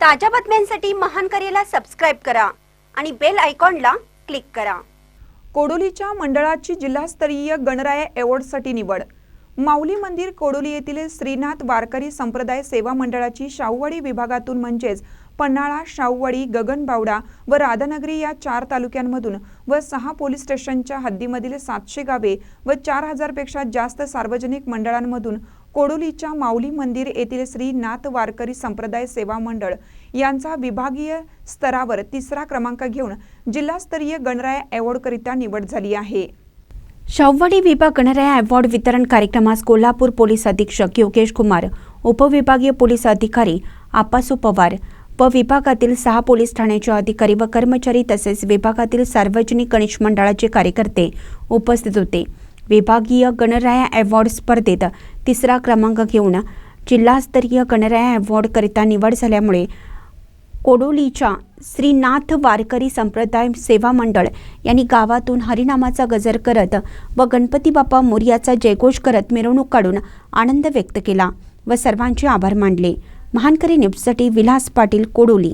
ताज्या बातम्यांसाठी महान करेला सबस्क्राईब करा आणि बेल आयकॉनला क्लिक करा. कोडोलीच्या मंडळाची जिल्हास्तरीय गणराया अवॉर्डसाठी निवड. माऊली मंदिर कोडोली येथील श्रीनाथ वारकरी संप्रदाय सेवा मंडळाची शाहूवाडी विभागातून म्हणजेच पन्हाळा शाहूवाडी गगनबावडा व राधानगरी या चार तालुक्यांमधून व सहा पोलीस स्टेशनच्या हद्दीमधील सातशे गावे व चार हजारपेक्षा जास्त सार्वजनिक मंडळांमधून कोडोलीच्या माऊली मंदिर येथील श्री नाथ वारकरी संप्रदाय सेवा मंडळ यांचा विभागीय स्तरावर तिसरा क्रमांक घेऊन जिल्हास्तरीय गणराया अवॉर्डकरिता निवड झाली आहे. शाहूवाडी विभाग गणराया अवॉर्ड वितरण कार्यक्रमास कोल्हापूर पोलीस अधीक्षक योगेश कुमार उपविभागीय पोलीस अधिकारी आपासू पवार व विभागातील सहा पोलीस ठाण्याचे अधिकारी व कर्मचारी तसेच विभागातील सार्वजनिक गणेश मंडळाचे कार्यकर्ते उपस्थित होते. विभागीय गणराया अवॉर्ड स्पर्धेत तिसरा क्रमांक घेऊन जिल्हास्तरीय गणराया अवॉर्डकरिता निवड झाल्यामुळे कोडोलीच्या श्रीनाथ वारकरी संप्रदाय सेवा मंडळ यांनी गावातून हरिनामाचा गजर करत व गणपती बाप्पा मोर्याचा जयघोष करत मिरवणूक काढून आनंद व्यक्त केला व सर्वांचे आभार मानले. महानकरी न्यूजसाठी विलास पाटील कोडोली.